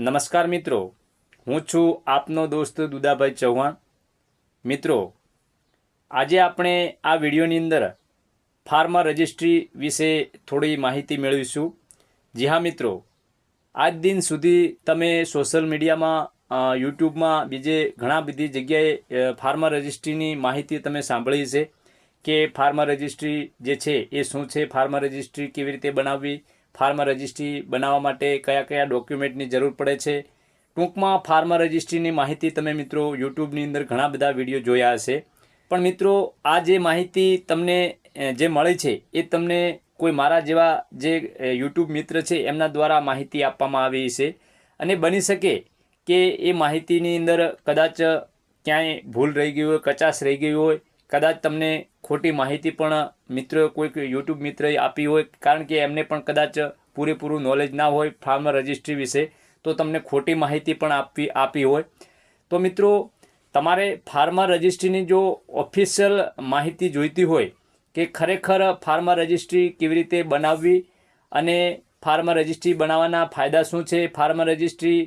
નમસ્કાર મિત્રો. હું છું આપનો દોસ્ત દુદાભાઈ ચૌહાણ. મિત્રો, આજે આપણે આ વિડીયોની અંદર ફાર્મા રજિસ્ટ્રી વિશે થોડી માહિતી મેળવીશું. જી હા, મિત્રો. આજ દિન સુધી તમે સોશિયલ મીડિયામાં યુટ્યુબમાં બીજે ઘણા બધી જગ્યાએ ફાર્મા રજિસ્ટ્રીની માહિતી તમે સાંભળી છે કે ફાર્મા રજિસ્ટ્રી જે છે એ શું છે, ફાર્મા રજિસ્ટ્રી કેવી રીતે બનાવવી ફાર્મા રજિસ્ટ્રી બનાવવા માટે કયા કયા ડોક્યુમેન્ટની જરૂર પડે છે? ટૂંકમાં ફાર્મા રજિસ્ટ્રીની માહિતી તમે મિત્રો યુટ્યુબની અંદર ઘણા બધા વીડિયો જોયા હશે. પણ મિત્રો, આ જે માહિતી તમને જે મળે છે, એ તમને કોઈ મારા જેવા જે યુટ્યુબ મિત્ર છે, એમના દ્વારા માહિતી આપવામાં આવી છે અને બની શકે કે એ માહિતીની અંદર કદાચ ક્યાંય ભૂલ રહી ગઈ હોય, કચાશ રહી ગઈ હોય કદાચ તમને ખોટી માહિતી પણ મિત્રો કોઈક યુટ્યુબ મિત્રએ આપી હોય, કારણ કે એમને પણ કદાચ પૂરેપૂરું નોલેજ ના હોય ફાર્મર રજિસ્ટ્રી વિશે, તો તમને ખોટી માહિતી પણ આપવી, આપી હોય. તો મિત્રો, તમારે ફાર્મા રજિસ્ટ્રીની જો ઓફિશિયલ માહિતી જોઈતી હોય કે ખરેખર ફાર્મા રજિસ્ટ્રી કેવી રીતે બનાવવી અને ફાર્મા રજિસ્ટ્રી બનાવવાના ફાયદા શું છે ફાર્મા રજિસ્ટ્રી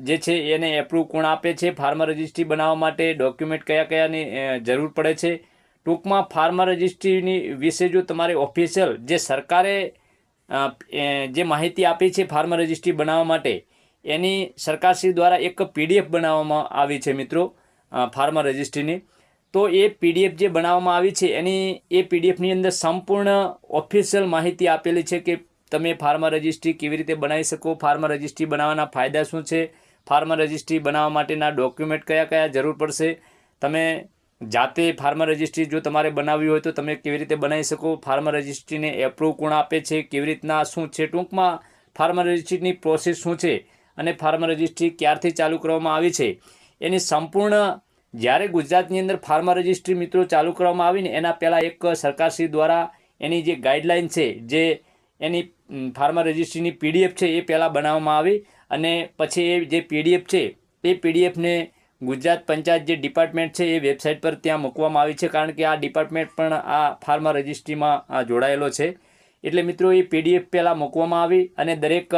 જે છે એને એપ્રુવ કોણ આપે છે? ફાર્મા રજિસ્ટ્રી બનાવવા માટે ડોક્યુમેન્ટ કયા કયાની જરૂર પડે છે? ટૂંકમાં ફાર્મા રજિસ્ટ્રીની વિશે જો તમારે ઓફિશિયલ જે સરકારે જે માહિતી આપી છે ફાર્મા રજિસ્ટ્રી બનાવવા માટે, એની સરકારશ્રી દ્વારા એક પીડીએફ બનાવવામાં આવી છે મિત્રો ફાર્મા રજિસ્ટ્રીની. તો એ પીડીએફ જે બનાવવામાં આવી છે, એની, એ પીડીએફની અંદર સંપૂર્ણ ઓફિશિયલ માહિતી આપેલી છે કે તમે ફાર્મા રજિસ્ટ્રી કેવી રીતે બનાવી શકો? ફાર્મા રજિસ્ટ્રી બનાવવાના ફાયદા શું છે? ફાર્મા રજિસ્ટ્રી બનાવવા માટેના ડોક્યુમેન્ટ કયા કયા જરૂર પડશે? તમે જાતે ફાર્મા રજિસ્ટ્રી જો તમારે બનાવવી હોય તો તમે કેવી રીતે બનાવી શકો? ફાર્મા રજિસ્ટ્રીને એપ્રુવ કોણ આપે છે? કેવી રીતના શું છે? ટૂંકમાં ફાર્મા રજિસ્ટ્રીની પ્રોસેસ શું છે? અને ફાર્મા રજિસ્ટ્રી ક્યારથી ચાલુ કરવામાં આવી છે? એની સંપૂર્ણ જ્યારે ગુજરાતની અંદર ફાર્મા રજિસ્ટ્રી મિત્રો ચાલુ કરવામાં આવીને એના પહેલાં એક સરકારશ્રી દ્વારા એની જે ગાઈડલાઇન છે, જે એની ફાર્મા રજિસ્ટ્રીની પીડીએફ છે એ પહેલાં બનાવવામાં આવી અને પછી એ જે પીડીએફ છે, એ પીડીએફને ગુજરાત પંચાયત જે ડિપાર્ટમેન્ટ છે એ વેબસાઇટ પર ત્યાં મૂકવામાં આવી છે કારણ કે આ ડિપાર્ટમેન્ટ પણ આ ફાર્મા રજિસ્ટ્રીમાં જોડાયેલો છે. એટલે મિત્રો એ પીડીએફ પહેલાં મૂકવામાં આવી અને દરેક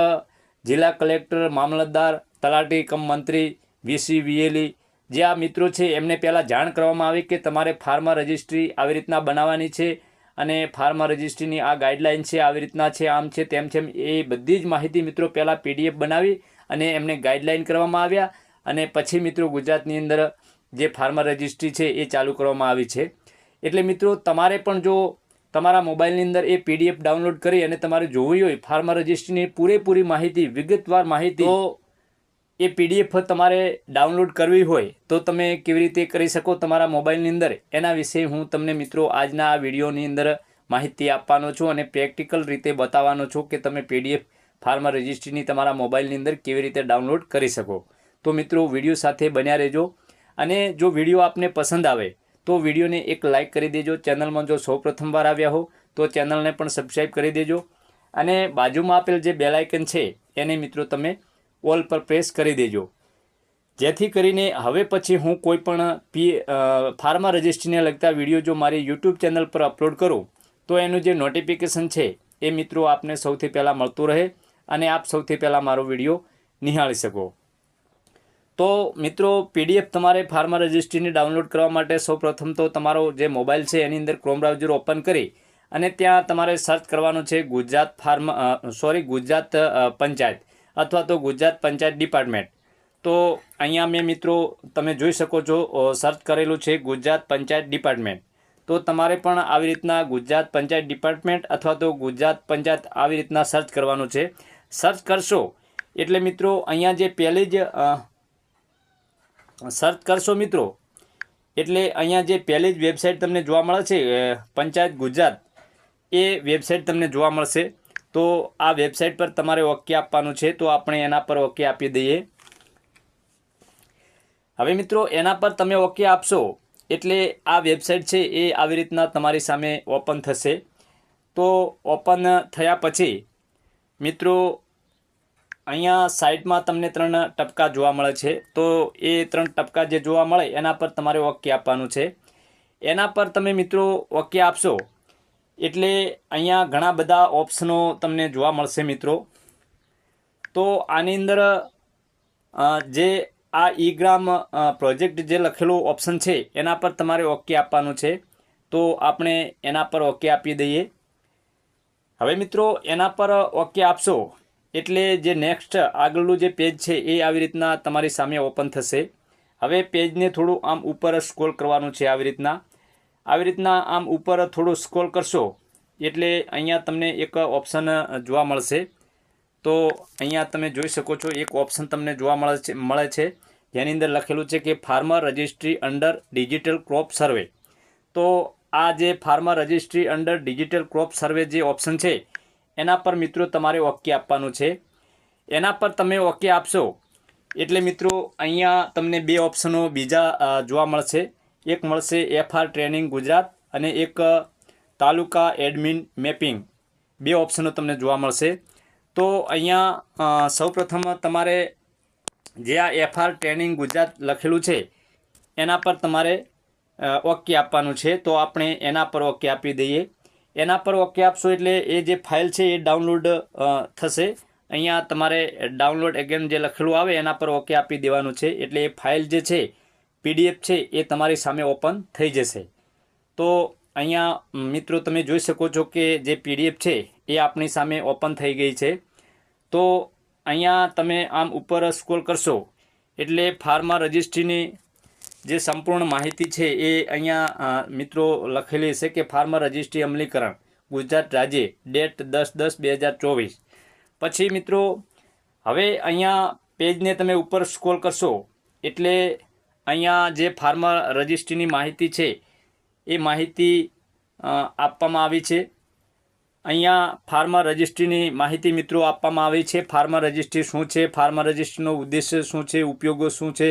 જિલ્લા કલેક્ટર, મામલતદાર, તલાટી કમ મંત્રી વીસી વીએલી જે આ મિત્રો છે એમને પહેલાં જાણ કરવામાં આવી કે તમારે ફાર્મા રજિસ્ટ્રી આવી રીતના બનાવવાની છે. અને ફાર્મા રજિસ્ટ્રીની આ ગાઈડલાઇન છે, આવી રીતના છે, આમ છે, તેમ છે એ બધી જ માહિતી મિત્રો પહેલાં પીડીએફ બનાવી અને એમને ગાઈડલાઇન કરવામાં આવ્યા અને પછી મિત્રો ગુજરાતની અંદર જે ફાર્મા રજિસ્ટ્રી છે, એ ચાલુ કરવામાં આવી છે. એટલે મિત્રો તમારે પણ જો તમારા મોબાઈલની અંદર એ પીડીએફ ડાઉનલોડ કરી અને તમારે જોવી હોય ફાર્મા રજિસ્ટ્રીની પૂરેપૂરી માહિતી, વિગતવાર માહિતી, તો એ પીડીએફ તમારે ડાઉનલોડ કરવી હોય તો તમે કેવી રીતે કરી શકો તમારા મોબાઈલની અંદર? એના વિશે હું તમને મિત્રો આજના આ વિડીયોની અંદર માહિતી આપવાનો છું અને પ્રેક્ટિકલ રીતે બતાવવાનો છું કે તમે પીડીએફ ફાર્મા રજિસ્ટ્રીની તમારા મોબાઈલની અંદર કેવી રીતે ડાઉનલોડ કરી શકો. તો મિત્રો, વીડિયો સાથે બન્યા રહેજો અને જો વીડિયો આપને પસંદ આવે તો વિડીયોને એક લાઇક કરી દેજો. ચેનલમાં જો સૌ પ્રથમવાર આવ્યા હો તો ચેનલને પણ સબસ્ક્રાઈબ કરી દેજો અને બાજુમાં આપેલ જે બેલાયકન છે એને મિત્રો તમે ઓલ પર પ્રેસ કરી દેજો. જેથી કરીને હવે પછી હું કોઈ પણ પી ફાર્મા રજિસ્ટ્રીને લગતા વીડિયો જો મારી યુટ્યુબ ચેનલ પર અપલોડ કરું, તો એનું જે નોટિફિકેશન છે એ મિત્રો આપને સૌથી પહેલાં મળતું રહે અને આપ સૌથી પહેલાં મારો વીડિયો નિહાળી શકો. તો મિત્રો પીડીએફ તમારે ફાર્મા રજિસ્ટ્રીને ડાઉનલોડ કરવા માટે સૌપ્રથમ તો તમારો જે મોબાઈલ છે એની અંદર ક્રોમ બ્રાઉઝર ઓપન કરી અને ત્યાં તમારે સર્ચ કરવાનું છે ગુજરાત ફાર્મા સોરી ગુજરાત પંચાયત. અથવા તો ગુજરાત પંચાયત ડિપાર્ટમેન્ટ. તો અહીંયા મેં મિત્રો તમે જોઈ શકો છો સર્ચ કરેલું છે ગુજરાત પંચાયત ડિપાર્ટમેન્ટ. તો તમારે પણ આવી રીતના ગુજરાત પંચાયત ડિપાર્ટમેન્ટ અથવા તો ગુજરાત પંચાયત આવી રીતના સર્ચ કરવાનું છે. સર્ચ કરશો એટલે મિત્રો અહીંયા જે પહેલી જ સર્ચ કરશો મિત્રો એટલે અહીંયા જે પહેલી જ વેબસાઇટ તમને જોવા મળે છે પંચાયત ગુજરાત, એ વેબસાઇટ તમને જોવા મળશે. તો આ વેબસાઇટ પર તમારે ઓકે આપવાનું છે, તો આપણે એના પર ઓકે આપી દઈએ. હવે મિત્રો, એના પર તમે ઓકે આપશો, એટલે આ વેબસાઇટ છે એ આવી રીતના તમારી સામે ઓપન થશે. તો ઓપન થયા પછી, મિત્રો, અહીંયા સાઈડમાં તમને ત્રણ ટપકા જોવા મળે છે. તો એ ત્રણ ટપકા જે જોવા મળે, એના પર તમારે ઓકે આપવાનું છે. એના પર તમે મિત્રો ઓકે આપશો એટલે અહીંયા ઘણા બધા ઓપ્શનો તમને જોવા મળશે મિત્રો. તો આની અંદર જે આ ઈ ગ્રામ પ્રોજેક્ટ જે લખેલું ઓપ્શન છે, એના પર તમારે ઓકે આપવાનું છે. તો આપણે એના પર ઓકે આપી દઈએ. હવે મિત્રો, એના પર ઓકે આપશો, એટલે જે નેક્સ્ટ આગળનું જે પેજ છે, એ આવી રીતના તમારી સામે ઓપન થશે. હવે પેજને થોડું આમ ઉપર સ્ક્રોલ કરવાનું છે, આવી રીતના. આવી રીતના આમ ઉપર થોડું સ્ક્રોલ કરશો, એટલે અહીંયા તમને એક ઓપ્શન જોવા મળશે. તો અહીંયા તમે જોઈ શકો છો, એક ઓપ્શન તમને જોવા મળે છે મળે છે. જેની અંદર લખેલું છે કે farmer registry under digital crop survey. તો આ જે farmer registry under digital crop survey જે ઓપ્શન છે, એના પર મિત્રો તમારે ઓકે આપવાનું છે. એના પર તમે ઓકે આપશો, એટલે મિત્રો અહીંયા તમને બે ઓપ્શનો બીજા જોવા મળશે. એક મળશે એફઆર ટ્રેનિંગ ગુજરાત અને એક તાલુકા એડમિન મેપિંગ બે ઓપ્શનો તમને જોવા મળશે. તો અહીંયા સૌપ્રથમ તમારે જે આ એફઆર ટ્રેનિંગ ગુજરાત લખેલું છે, એના પર તમારે ઓકે આપવાનું છે. તો આપણે એના પર ઓકે આપી દઈએ. એના પર ઓકે આપશો એટલે એ જે ફાઇલ છે એ ડાઉનલોડ થશે. અહીંયા તમારે ડાઉનલોડ એગેન જે લખેલું આવે એના પર ઓકે આપી દેવાનું છે. એટલે એ ફાઇલ જે છે પીડીએફ છે એ તમારી સામે ઓપન થઈ જશે. તો અહીંયા મિત્રો તમે જોઈ શકો છો કે જે પીડીએફ છે એ આપણી સામે ઓપન થઈ ગઈ છે. તો અહીંયા તમે આમ ઉપર સ્ક્રોલ કરશો, એટલે ફાર્મા રજિસ્ટ્રીની જે સંપૂર્ણ માહિતી છે એ અહીંયા મિત્રો લખેલી છે કે ફાર્મર રજિસ્ટ્રી અમલીકરણ, ગુજરાત રાજ્ય, ડેટ દસ દસ બે હજાર ચોવીસ. પછી મિત્રો, હવે અહીંયા પેજને તમે ઉપર સ્ક્રોલ કરશો, એટલે અહીંયા જે ફાર્મર રજિસ્ટ્રીની માહિતી છે, એ માહિતી આપવામાં આવી છે. અહીંયા ફાર્મર રજિસ્ટ્રીની માહિતી મિત્રો આપવામાં આવી છે. ફાર્મર રજિસ્ટ્રી શું છે? ફાર્મર રજિસ્ટ્રીનો ઉદ્દેશ્ય શું છે? ઉપયોગો શું છે?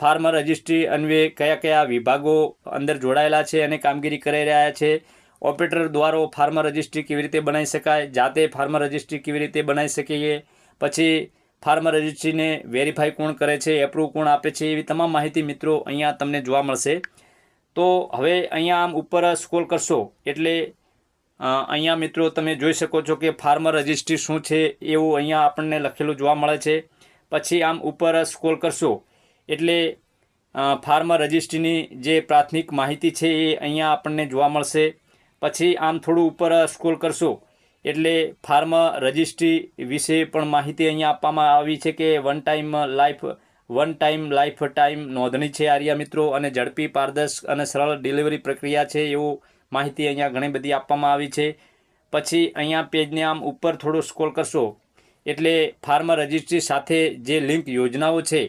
ફાર્મર રજિસ્ટ્રી અન્વયે કયા કયા વિભાગો અંદર જોડાયેલા છે અને કામગીરી કરી રહ્યા છે? ઓપરેટર દ્વારા ફાર્મર રજિસ્ટ્રી કેવી રીતે બનાવી શકાય? જાતે ફાર્મર રજિસ્ટ્રી કેવી રીતે બનાવી શકીએ? પછી ફાર્મર રજિસ્ટ્રીને વેરીફાઈ કોણ કરે છે એપ્રુવ કોણ આપે છે એવી તમામ માહિતી મિત્રો અહીંયા તમને જોવા મળશે. તો હવે અહીંયા આમ ઉપર સ્ક્રોલ કરશો એટલે અહીંયા મિત્રો તમે જોઈ શકો છો કે ફાર્મર રજિસ્ટ્રી શું છે એવું અહીંયા આપણને લખેલું જોવા મળે છે. પછી આમ ઉપર સ્ક્રોલ કરશો એટલે ફાર્મર રજિસ્ટ્રીની જે પ્રાથમિક માહિતી છે એ અહીંયા આપણને જોવા મળશે. પછી આમ થોડું ઉપર સ્ક્રોલ કરશો એટલે ફાર્મ રજિસ્ટ્રી વિશે પણ માહિતી અહીંયા આપવામાં આવી છે કે one time life one time life time નોંધણી છે આર્યા મિત્રો અને ઝડપી, પારદર્શક અને સરળ ડિલિવરી પ્રક્રિયા છે એવું માહિતી અહીંયા ઘણી બધી આપવામાં આવી છે. પછી અહીંયા પેજને આમ ઉપર થોડું સ્ક્રોલ કરશો. એટલે ફાર્મ રજિસ્ટ્રી સાથે જે લિંક યોજનાઓ છે,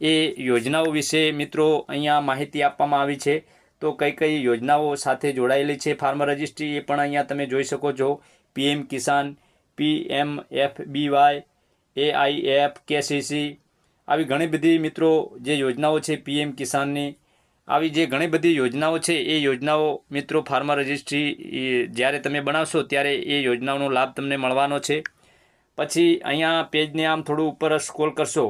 એ યોજનાઓ વિશે મિત્રો અહીંયા માહિતી આપવામાં આવી છે. તો કઈ કઈ યોજનાઓ સાથે જોડાયેલી છે ફાર્મ રજિસ્ટ્રી એ પણ અહીંયા તમે જોઈ શકો છો. PM Kisan PM F B Y AIF KCC આવી ઘણી બધી મિત્રો જે યોજનાઓ છે પીએમ કિસાનની, આવી જે ઘણી બધી યોજનાઓ છે એ યોજનાઓ મિત્રો ફાર્મર રજિસ્ટ્રી જ્યારે તમે બનાવશો ત્યારે એ યોજનાઓનો લાભ તમને મળવાનો છે. પછી અહીંયા પેજને આમ થોડું ઉપર સ્ક્રોલ કરશો,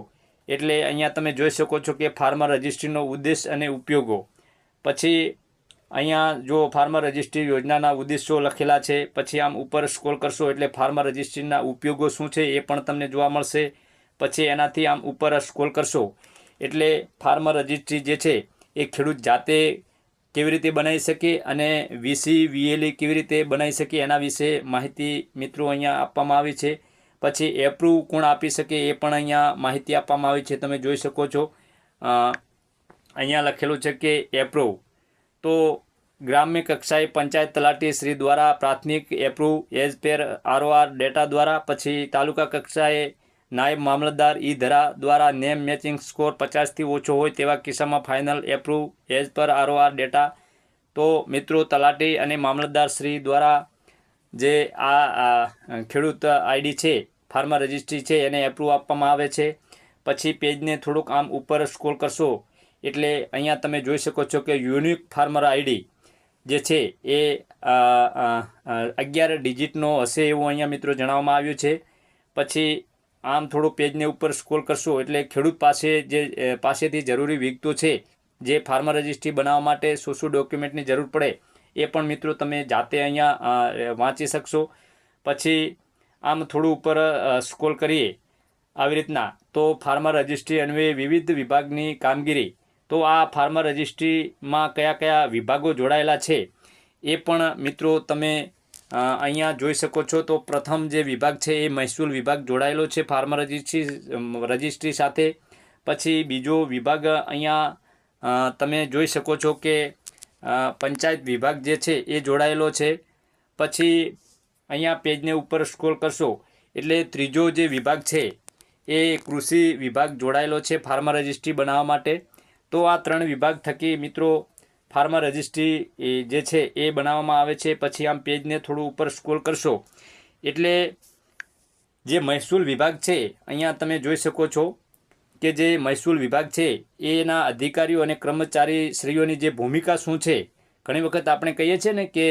એટલે અહીંયા તમે જોઈ શકો છો કે ફાર્મર રજિસ્ટ્રીનો ઉદ્દેશ અને ઉપયોગો. પછી અહીંયા જો ફાર્મર રજિસ્ટ્રી યોજનાના ઉદ્દેશો લખેલા છે, પછી આમ ઉપર સ્ક્રોલ કરશો એટલે ફાર્મર રજિસ્ટ્રીના ઉપયોગો શું છે એ પણ તમને જોવા મળશે. પછી એનાથી આમ ઉપર સ્ક્રોલ કરશો એટલે ફાર્મર રજિસ્ટ્રી જે છે એ ખેડૂત જાતે કેવી રીતે બનાવી શકે અને વીસી, વીએલઈ કેવી રીતે બનાવી શકે એના વિશે માહિતી મિત્રો અહીંયા આપવામાં આવી છે. પછી એપ્રુવ કોણ આપી શકે એ પણ અહીંયા માહિતી આપવામાં આવી છે, તમે જોઈ શકો છો. અહીંયા લખેલું છે કે એપ્રુવ તો ગ્રામ્ય કક્ષાએ પંચાયત તલાટી શ્રી દ્વારા પ્રાથમિક approve as per ROR data દ્વારા પછી તાલુકા કક્ષાએ નાયબ મામલતદાર ઈ ધરા દ્વારા નેમ મેચિંગ સ્કોર પચાસથી ઓછો હોય તેવા કિસ્સામાં final approve as per ROR data તો મિત્રો, તલાટી અને મામલતદાર શ્રી દ્વારા જે આ ખેડૂત આઈડી છે ફાર્મર રજિસ્ટ્રી છે, એને એપ્રુવ આપવામાં આવે છે. પછી પેજને થોડુંક આમ ઉપર સ્ક્રોલ કરશો એટલે અહીંયા તમે જોઈ શકો છો કે યુનિક ફાર્મર આઈડી જે છે એ અગિયાર ડિજિટનો હશે એવું અહીંયા મિત્રો જણાવવામાં આવ્યું છે. પછી આમ થોડું પેજને ઉપર સ્ક્રોલ કરશો એટલે ખેડૂત પાસે જે પાસેથી જરૂરી વિગતો છે જે ફાર્મર રજિસ્ટ્રી બનાવવા માટે શું શું ડોક્યુમેન્ટની જરૂર પડે એ પણ મિત્રો તમે જાતે અહીંયા વાંચી શકશો. પછી આમ થોડું ઉપર સ્ક્રોલ કરીએ. આવી રીતના તો ફાર્મર રજિસ્ટ્રી અન્વયે વિવિધ વિભાગની કામગીરી તો આ ફાર્મર રજિસ્ટ્રીમાં કયા કયા વિભાગો જોડાયેલા છે એ પણ મિત્રો તમે અહીંયા જોઈ શકો છો. તો પ્રથમ જે વિભાગ છે એ મહેસૂલ વિભાગ જોડાયેલો છે ફાર્મર રજિસ્ટ્રી રજિસ્ટ્રી સાથે. પછી બીજો વિભાગ અહીંયા તમે જોઈ શકો છો કે પંચાયત વિભાગ જે છે એ જોડાયેલો છે. પછી અહીંયા પેજને ઉપર સ્ક્રોલ કરશો એટલે ત્રીજો જે વિભાગ છે એ કૃષિ વિભાગ જોડાયેલો છે ફાર્મર રજિસ્ટ્રી બનાવવા માટે. તો આ ત્રણ વિભાગ થકી મિત્રો ફાર્મા રજિસ્ટ્રી જે છે એ બનાવવામાં આવે છે. પછી આમ પેજને થોડું ઉપર સ્ક્રોલ કરશો. એટલે જે મહેસૂલ વિભાગ છે, અહીંયા તમે જોઈ શકો છો કે જે મહેસૂલ વિભાગ છે, એના અધિકારીઓ અને કર્મચારી શ્રીઓની જે ભૂમિકા શું છે, ઘણી વખત આપણે કહીએ છીએ ને કે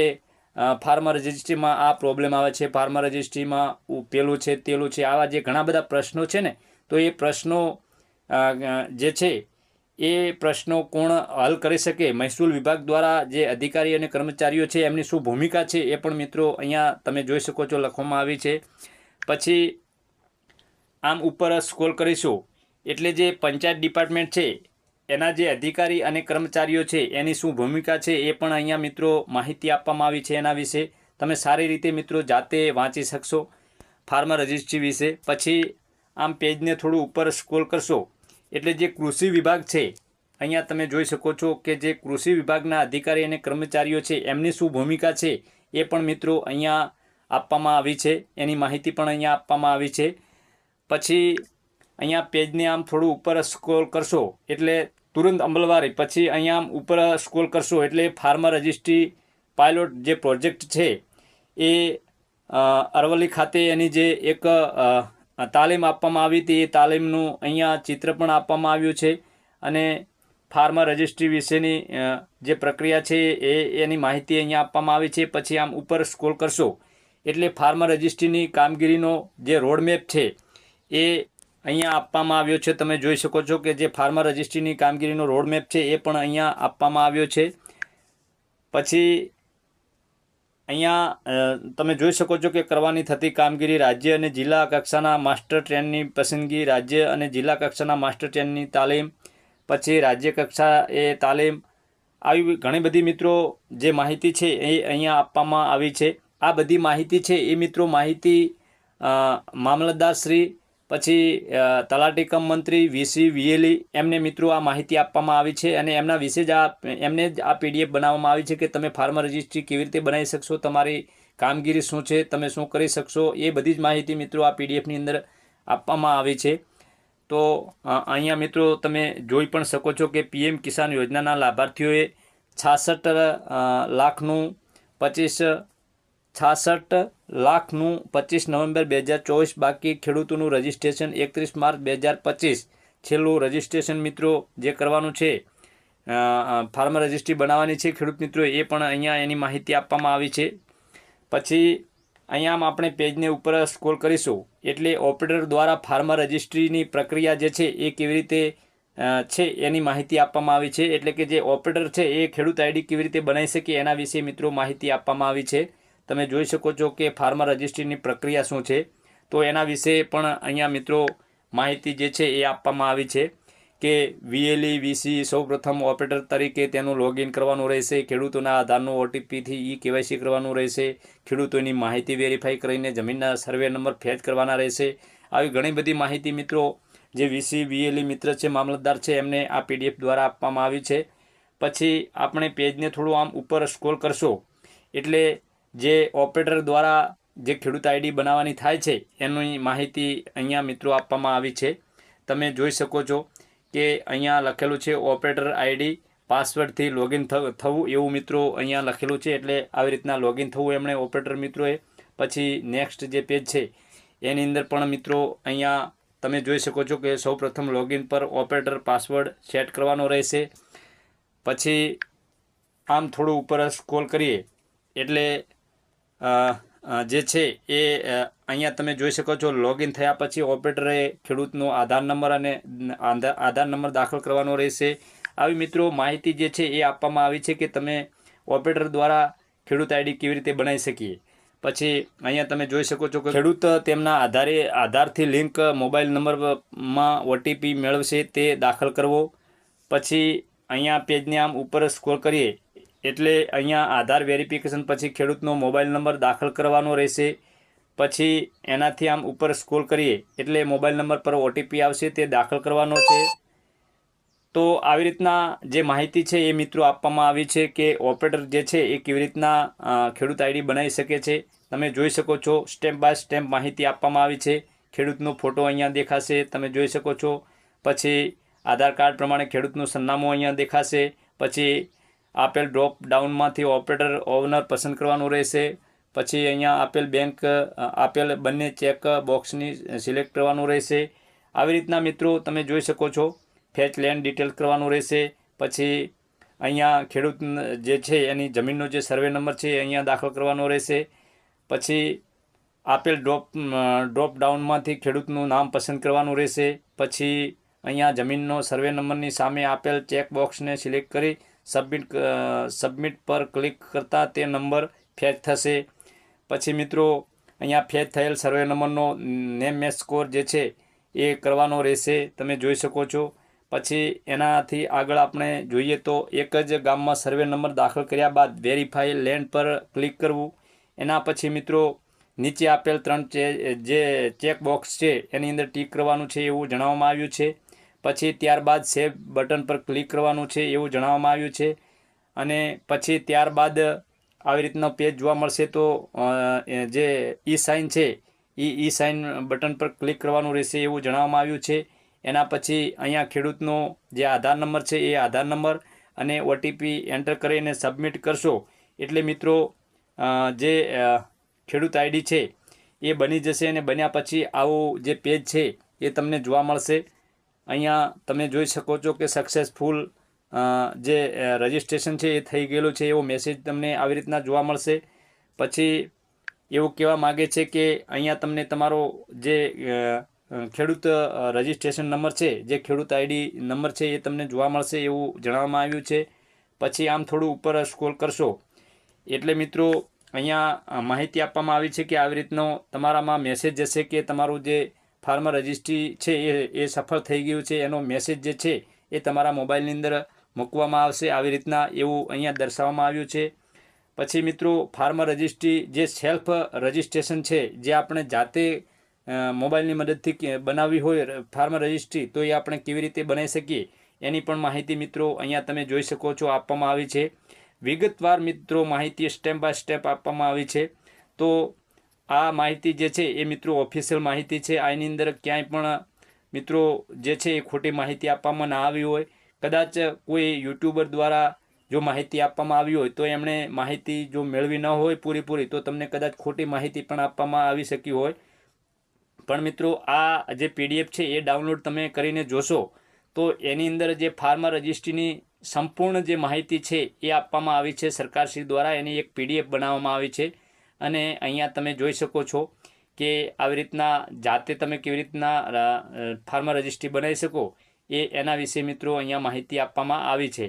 ફાર્મા રજિસ્ટ્રીમાં આ પ્રોબ્લેમ આવે છે ફાર્મા રજિસ્ટ્રીમાં પેલું છે, તેલું છે, આવા જે ઘણા બધા પ્રશ્નો છે ને, તો એ પ્રશ્નો જે છે એ પ્રશ્નો કોણ હલ કરી શકે? મહેસૂલ વિભાગ દ્વારા જે અધિકારી અને કર્મચારીઓ છે, એમની શું ભૂમિકા છે એ પણ મિત્રો અહીંયા તમે જોઈ શકો છો, લખવામાં આવી છે. પછી આમ ઉપર સ્ક્રોલ કરીશું. એટલે જે પંચાયત ડિપાર્ટમેન્ટ છે, એના જે અધિકારી અને કર્મચારીઓ છે, એની શું ભૂમિકા છે એ પણ અહીંયા મિત્રો માહિતી આપવામાં આવી છે એના વિશે. તમે સારી રીતે મિત્રો જાતે વાંચી શકશો ફાર્મર રજિસ્ટ્રી વિશે. પછી આમ પેજને થોડું ઉપર સ્ક્રોલ કરશો. એટલે જે કૃષિ વિભાગ છે, અહીંયા તમે જોઈ શકો છો કે જે કૃષિ વિભાગના અધિકારી અને કર્મચારીઓ છે, એમની શું ભૂમિકા છે, એ પણ મિત્રો અહીંયા આપવામાં આવી છે. એની માહિતી પણ અહીંયા આપવામાં આવી છે. પછી અહીંયા પેજને આમ થોડું ઉપર સ્ક્રોલ કરશો એટલે તુરંત અમલવારી. પછી અહીંયા આમ ઉપર સ્ક્રોલ કરશો એટલે ફાર્મર રજિસ્ટ્રી પાયલોટ જે પ્રોજેક્ટ છે, એ અરવલ્લી ખાતે એની જે એક તાલીમ આપવામાં આવી હતી. એ તાલીમનું અહીંયા ચિત્ર પણ આપવામાં આવ્યું છે અને ફાર્મર રજિસ્ટ્રી વિશેની જે પ્રક્રિયા છે એ એની માહિતી અહીંયા આપવામાં આવી છે. પછી આમ ઉપર સ્કોલ કરશો એટલે ફાર્મર રજિસ્ટ્રીની કામગીરીનો જે રોડમેપ છે એ અહીંયા આપવામાં આવ્યો છે. તમે જોઈ શકો છો કે જે ફાર્મર રજિસ્ટ્રીની કામગીરીનો રોડમેપ છે એ પણ અહીંયા આપવામાં આવ્યો છે. પછી અહીંયા તમે જોઈ શકો છો કે કરવાની થતી કામગીરી રાજ્ય અને જિલ્લા કક્ષાના માસ્ટર ટ્રેનની પસંદગી, રાજ્ય અને જિલ્લા કક્ષાના માસ્ટર ટ્રેનની તાલીમ, પછી રાજ્ય કક્ષા એ તાલીમ. આવી ઘણી બધી મિત્રો જે માહિતી છે એ અહીંયા આપવામાં આવી છે. આ બધી માહિતી છે એ મિત્રો માહિતી મામલતદારશ્રી પછી તલાટીકમ તલાટી કમ મંત્રી વીસી વીએલી એમને મિત્રો આ માહિતી આપવામાં આવી છે અને એમના વિશે જ આ એમને જ આ પીડીએફ બનાવવામાં આવી છે કે તમે ફાર્મર રજિસ્ટ્રી કેવી રીતે બનાવી શકશો, તમારી કામગીરી શું છે, તમે શું કરી શકશો, એ બધી જ માહિતી મિત્રો આ પીડીએફની અંદર આપવામાં આવી છે. તો અહીંયા મિત્રો તમે જોઈ પણ શકો છો કે પીએમ કિસાન યોજનાના લાભાર્થીઓએ છાસઠ લાખનું પચીસ છાસઠ લાખનું પચીસ નવેમ્બર બે હજાર ચોવીસ બાકી ખેડૂતોનું રજિસ્ટ્રેશન એકત્રીસ માર્ચ બે હજાર પચીસ. છેલ્લું રજિસ્ટ્રેશન મિત્રો જે કરવાનું છે ફાર્મર રજિસ્ટ્રી બનાવવાની છે ખેડૂત મિત્રો, એ પણ અહીંયા એની માહિતી આપવામાં આવી છે. પછી અહીંયા આપણે પેજને ઉપર સ્ક્રોલ કરીશું. એટલે ઓપરેટર દ્વારા ફાર્મર રજિસ્ટ્રીની પ્રક્રિયા જે છે એ કેવી રીતે છે એની માહિતી આપવામાં આવી છે. એટલે કે જે ઓપરેટર છે એ ખેડૂત આઈડી કેવી રીતે બનાવી શકે એના વિશે મિત્રો માહિતી આપવામાં આવી છે. તમે જોઈ શકો છો કે ફાર્મર રજિસ્ટ્રીની પ્રક્રિયા શું છે. તો એના વિશે પણ અહીંયા મિત્રો માહિતી જે છે એ આપવામાં આવી છે કે વીએલઈ, વીસી સૌપ્રથમ ઓપરેટર તરીકે તેનું લોગિન કરવાનું રહેશે, ખેડૂતોના આધારનું ઓટીપીથી ઈ કેવાયસી કરવાનું રહેશે, ખેડૂતોની માહિતી વેરીફાઈ કરીને જમીનના સર્વે નંબર ફેચ કરવાના રહેશે. આવી ઘણી બધી માહિતી મિત્રો જે વીસી, વીએલઈ મિત્ર છે, મામલતદાર છે, એમને આ પીડીએફ દ્વારા આપવામાં આવી છે. પછી આપણે પેજને થોડું આમ ઉપર સ્ક્રોલ કરશો. એટલે જે ઓપરેટર દ્વારા જે ખેડૂત આઈડી બનાવવાની થાય છે, એની માહિતી અહીંયા મિત્રો આપવામાં આવી છે. તમે જોઈ શકો છો કે અહીંયા લખેલું છે ઓપરેટર આઈડી પાસવર્ડથી લોગિન થવું એવું મિત્રો અહીંયા લખેલું છે. એટલે આવી રીતના લોગિન થવું એમણે ઓપરેટર મિત્રોએ. પછી નેક્સ્ટ જે પેજ છે, એની અંદર પણ મિત્રો અહીંયા તમે જોઈ શકો છો કે સૌપ્રથમ લોગિન પર ઓપરેટર પાસવર્ડ સેટ કરવાનો રહેશે. પછી આમ થોડું ઉપર સ્કોલ કરીએ. એટલે જે છે એ અહીંયા તમે જોઈ શકો છો લોગિન થયા પછી ઓપરેટરે ખેડૂતનો આધાર નંબર અને આધાર નંબર દાખલ કરવાનો રહેશે. આવી મિત્રો માહિતી જે છે એ આપવામાં આવી છે કે તમે ઓપરેટર દ્વારા ખેડૂત આઈડી કેવી રીતે બનાવી શકીએ. પછી અહીંયા તમે જોઈ શકો છો કે ખેડૂત તેમના આધારે, આધારથી લિંક મોબાઈલ નંબરમાં ઓટીપી મેળવશે તે દાખલ કરવો. પછી અહીંયા પેજને આમ ઉપર સ્ક્રોલ કરીએ એટલે અહીંયા આધાર વેરિફિકેશન પછી ખેડૂતનો મોબાઈલ નંબર દાખલ કરવાનો રહેશે. પછી એનાથી આમ ઉપર સ્ક્રોલ કરીએ એટલે મોબાઈલ નંબર પર ઓટીપી આવશે, તે દાખલ કરવાનો છે. તો આવી રીતના જે માહિતી છે એ મિત્રો આપવામાં આવી છે કે ઓપરેટર જે છે એ કેવી રીતના ખેડૂત આઈડી બનાવી શકે છે. તમે જોઈ શકો છો સ્ટેપ બાય સ્ટેપ માહિતી આપવામાં આવી છે. ખેડૂતનો ફોટો અહીંયા દેખાશે, તમે જોઈ શકો છો. પછી આધાર કાર્ડ પ્રમાણે ખેડૂતનું સરનામું અહીંયા દેખાશે. પછી આપેલ ડ્રોપ ડાઉનમાંથી ઓપરેટર ઓનર પસંદ કરવાનું રહેશે. પછી અહીંયા આપેલ બેંક આપેલ બંને ચેક બોક્સની સિલેક્ટ કરવાનું રહેશે. આવી રીતના મિત્રો તમે જોઈ શકો છો. ફેચ લેન્ડ ડિટેલ કરવાનું રહેશે. પછી અહીંયા ખેડૂત જે છે એની જમીનનો જે સર્વે નંબર છે અહીંયા દાખલ કરવાનો રહેશે. પછી આપેલ ડ્રોપ ડ્રોપ ડાઉનમાંથી ખેડૂતનું નામ પસંદ કરવાનું રહેશે. પછી અહીંયા જમીનનો સર્વે નંબરની સામે આપેલ ચેક બોક્સને સિલેક્ટ કરી સબમિટ સબમિટ પર ક્લિક કરતાં તે નંબર ફેચ થશે. પછી મિત્રો, અહીંયા ફેચ થયેલ સર્વે નંબરનો નેમ મેચ સ્કોર જે છે, એ કરવાનો રહેશે. તમે જોઈ શકો છો. પછી એનાથી આગળ આપણે જોઈએ તો એક જ ગામમાં સર્વે નંબર દાખલ કર્યા બાદ વેરીફાઈ લેન્ડ પર ક્લિક કરવું. એના પછી મિત્રો, નીચે આપેલ ત્રણ જે ચેક બોક્સ છે, એની અંદર ટીક કરવાનું છે એવું જણાવવામાં આવ્યું છે. પછી ત્યારબાદ સેવ બટન પર ક્લિક કરવાનું છે એવું જણાવવામાં આવ્યું છે. અને પછી ત્યારબાદ આવી રીતનો પેજ જોવા મળશે તો જે ઈ સાઇન છે એ ઈ સાઇન બટન પર ક્લિક કરવાનું રહેશે એવું જણાવવામાં આવ્યું છે. એના પછી અહીંયા ખેડૂતનો જે આધાર નંબર છે એ આધાર નંબર અને ઓટીપી એન્ટર કરીને સબમિટ કરશો. એટલે મિત્રો જે ખેડૂત આઈડી છે એ બની જશે અને બન્યા પછી આવું જે પેજ છે એ તમને જોવા મળશે. અહીંયા તમે જોઈ શકો છો કે સક્સેસફુલ જે રજિસ્ટ્રેશન છે એ થઈ ગયેલું છે, એવો મેસેજ તમને આવી રીતના જોવા મળશે. પછી એવું કહેવા માગે છે કે અહીંયા તમને તમારો જે ખેડૂત રજિસ્ટ્રેશન નંબર છે, જે ખેડૂત આઈડી નંબર છે એ તમને જોવા મળશે એવું જણાવવામાં આવ્યું છે. પછી આમ થોડું ઉપર સ્ક્રોલ કરશો. એટલે મિત્રો, અહીંયા માહિતી આપવામાં આવી છે કે આવી રીતનો તમારામાં મેસેજ જશે કે તમારું જે ફાર્મર રજિસ્ટ્રી છે એ એ સફળ થઈ ગયું છે. એનો મેસેજ જે છે એ તમારા મોબાઈલની અંદર મૂકવામાં આવશે. આવી રીતના એવું અહીંયા દર્શાવવામાં આવ્યું છે. પછી મિત્રો, ફાર્મર રજિસ્ટ્રી જે સેલ્ફ રજિસ્ટ્રેશન છે, જે આપણે જાતે મોબાઈલની મદદથી બનાવવી હોય, ફાર્મર રજિસ્ટ્રી, તો એ આપણે કેવી રીતે બનાવી શકીએ? એની પણ માહિતી મિત્રો અહીંયા તમે જોઈ શકો છો, આપવામાં આવી છે. વિગતવાર મિત્રો માહિતી સ્ટેપ બાય સ્ટેપ આપવામાં આવી છે. તો આ માહિતી જે છે એ મિત્રો ઓફિશિયલ માહિતી છે. આની અંદર ક્યાંય પણ મિત્રો જે છે એ ખોટી માહિતી આપવામાં ના આવી હોય. કદાચ કોઈ યુટ્યુબર દ્વારા જો માહિતી આપવામાં આવી હોય તો એમણે માહિતી જો મેળવી ન હોય પૂરેપૂરી તો તમને કદાચ ખોટી માહિતી પણ આપવામાં આવી શકી હોય. પણ મિત્રો આ જે પીડીએફ છે એ ડાઉનલોડ તમે કરીને જોશો તો એની અંદર જે ફાર્મા રજિસ્ટ્રીની સંપૂર્ણ જે માહિતી છે એ આપવામાં આવી છે. સરકારશ્રી દ્વારા એની એક પીડીએફ બનાવવામાં આવી છે. અને અહીંયા તમે જોઈ શકો છો કે આવી રીતના જાતે તમે કેવી રીતના ફાર્મર રજિસ્ટ્રી બનાવી શકો એ એના વિશે મિત્રો અહીંયા માહિતી આપવામાં આવી છે.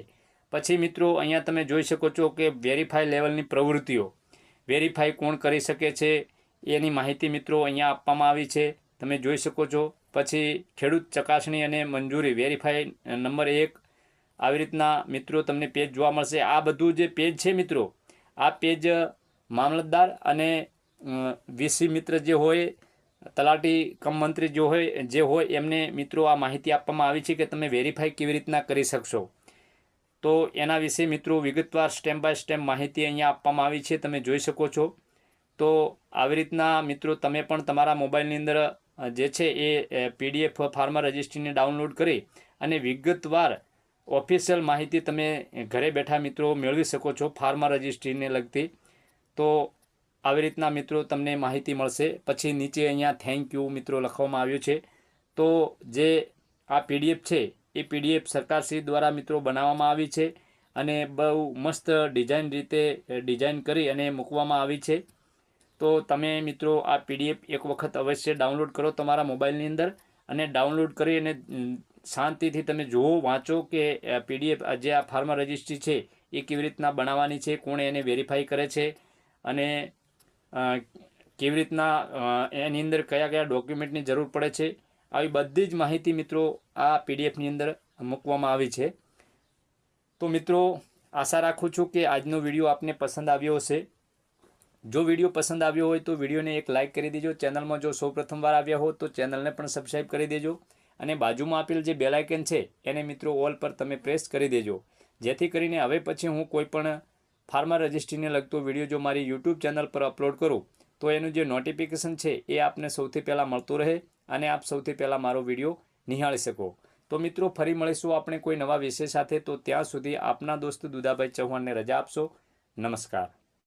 પછી મિત્રો અહીંયા તમે જોઈ શકો છો કે વેરીફાઈ લેવલની પ્રવૃત્તિઓ. વેરીફાઈ કોણ કરી શકે છે એની માહિતી મિત્રો અહીંયા આપવામાં આવી છે. તમે જોઈ શકો છો. પછી ખેડૂત ચકાસણી અને મંજૂરી વેરીફાઈ નંબર એક. આવી રીતના મિત્રો તમને પેજ જોવા મળશે. આ બધું જે પેજ છે મિત્રો, આ પેજ મામલતદાર અને વીસી મિત્ર જે હોય, તલાટી કમ મંત્રી જો હોય, જે હોય એમને મિત્રો આ માહિતી આપવામાં આવી છે કે તમે વેરીફાઈ કેવી રીતના કરી શકશો. તો એના વિશે મિત્રો વિગતવાર સ્ટેપ બાય સ્ટેપ માહિતી અહીંયા આપવામાં આવી છે, તમે જોઈ શકો છો. તો આવી રીતના મિત્રો તમે પણ તમારા મોબાઈલની અંદર જે છે એ પીડીએફ ફાર્મર રજિસ્ટ્રીને ડાઉનલોડ કરી અને વિગતવાર ઓફિશિયલ માહિતી તમે ઘરે બેઠા મિત્રો મેળવી શકો છો ફાર્મર રજિસ્ટ્રીને લગતી. તો આવી રીતના મિત્રો તમને માહિતી મળશે. પછી નીચે અહીંયા થેન્ક યુ મિત્રો લખવામાં આવ્યું છે. તો જે આ પીડીએફ છે, એ પીડીએફ સરકારશ્રી દ્વારા મિત્રો બનાવવામાં આવી છે અને બહુ મસ્ત ડિઝાઇન રીતે ડિઝાઇન કરી અને મૂકવામાં આવી છે. તો તમે મિત્રો આ પીડીએફ એક વખત અવશ્ય ડાઉનલોડ કરો તમારા મોબાઈલની અંદર અને ડાઉનલોડ કરી અને શાંતિથી તમે જુઓ, વાંચો કે પીડીએફ જે આ ફાર્મર રજિસ્ટ્રી છે, એ કેવી રીતના બનાવવાની છે, કોણે એને વેરીફાઈ કરે છે અને કેવી રીતના એની અંદર કયા કયા ડોક્યુમેન્ટની જરૂર પડે છે, આવી બધી જ માહિતી મિત્રો આ પીડીએફની અંદર મૂકવામાં આવી છે. તો મિત્રો, આશા રાખું છું કે આજનો વીડિયો આપને પસંદ આવ્યો હશે. જો વીડિયો પસંદ આવ્યો હોય તો વિડીયોને એક લાઇક કરી દેજો. ચેનલમાં જો સૌ પ્રથમવાર આવ્યા હો તો ચેનલને પણ સબસ્ક્રાઈબ કરી દેજો. અને બાજુમાં આપેલ જે બેલ છે, એને મિત્રો ઓલ પર તમે પ્રેસ કરી દેજો. જેથી કરીને હવે પછી હું કોઈ પણ ફાર્મર રજિસ્ટ્રીને લગતો વીડિયો જો મારી યુટ્યુબ ચેનલ પર અપલોડ કરું, તો એનું જે નોટિફિકેશન છે એ આપને સૌથી પહેલાં મળતું રહે અને આપ સૌથી પહેલાં મારો વીડિયો નિહાળી શકો. તો મિત્રો, ફરી મળીશું આપણે કોઈ નવા વિષય સાથે. તો ત્યાં સુધી આપના દોસ્ત દુદાભાઈ ચૌહાણને રજા આપશો. નમસ્કાર.